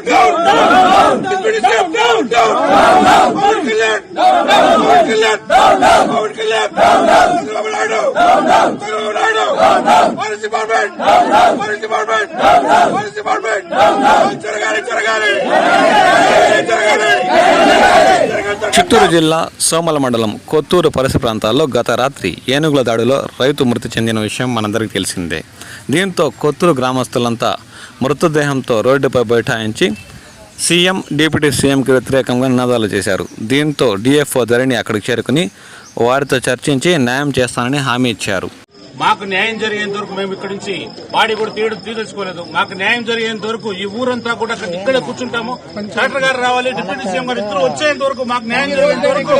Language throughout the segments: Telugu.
down, down, down, down, down, down, down, down, down, Power collapse, down, down, power collapse, down, down, power collapse, down, down, Colorado, down, down, Colorado, down, down, Police Department, down, down, Police Department, down, down, Police Department, down, down, Choragari, Choragari, Choragari, Choragari, Chittoor జిల్లా సోమల మండలం కొత్తూరు పరిసర ప్రాంతాల్లో గత రాత్రి ఏనుగుల దాడిలో రైతు మృతి చెందిన విషయం మనందరికీ తెలిసిందే. దీంతో కొత్తూరు గ్రామస్తులంతా మృతదేహంతో రోడ్డుపై బైఠాయించి సీఎం డిప్యూటీ సీఎంకి వ్యతిరేకంగా నినాదాలు చేశారు. దీంతో డిఎఫ్ఓ ధరణి అక్కడికి చేరుకుని వారితో చర్చించి న్యాయం చేస్తానని హామీ ఇచ్చారు. మాకు న్యాయం జరిగేంత వరకు మేము ఇక్కడి నుంచి వాడి కూడా తీయడం తీసుకోలేదు మాకు న్యాయం జరిగేంత వరకు ఈ ఊరంతా కూడా ఇక్కడే కూర్చుంటాము. కలెక్టర్ గారు రావాలి డిప్యూటీ సీఎం గారు ఇద్దరు వచ్చేంత వరకు మాకు న్యాయం జరిగేంత వరకు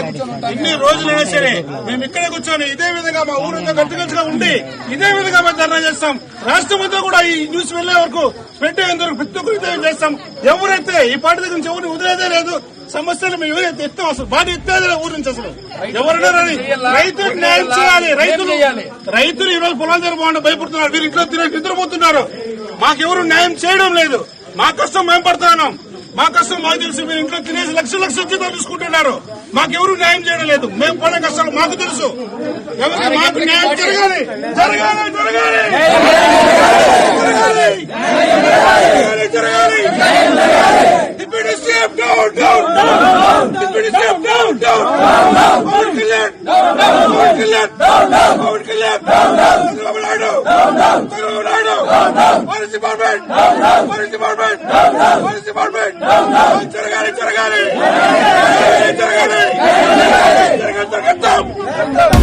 ఇన్ని రోజులైనా సరే మేము ఇక్కడే కూర్చొని ఇదే విధంగా మా ఊరంతా కలిసిగా ఉండి ఇదే విధంగా మేము ధర్నా చేస్తాం. రాష్ట్రం అంతా కూడా ఈ న్యూస్ వెళ్ళే వరకు పెట్టేంత ఇదే చేస్తాం? ఎవరైతే ఈ పార్టీ దగ్గర నుంచి ఎవరిని వదిలేదే లేదు సమస్యలు మేము ఎవరైతే ఎత్తాం అసలు బాడీ ఎత్తేదే ఊరి నుంచి అసలు. ఎవరైనా రాని రైతులకు న్యాయం చేయాలి. రైతులు రైతులు ఈ రోజు పొలాల దగ్గర భయపడుతున్నారు. వీరు ఇంట్లో తిరిగి నిద్రపోతున్నారు. మాకెవరు న్యాయం చేయడం లేదు. మా కష్టం మేము పడుతున్నాం. మా కష్టం మాకు తెలుసు. మీరు ఇంట్లో తినేసి లక్షల లక్షల జీతాలు తీసుకుంటున్నారు. మాకెవరు న్యాయం చేయడం లేదు. మేము పడే కష్టాలు మాకు తెలుసు. ఎవరికి మాకు న్యాయం జరగాలి జరగాలి. జరగాలి. CM down down deputy CM down down Pawan Kalyan Pawan Kalyan Pawan Kalyan Chandrababu Naidu Chandrababu Naidu police department police department police department జరగాలి జరగాలి జరగాలి జరగాలి జరగాలి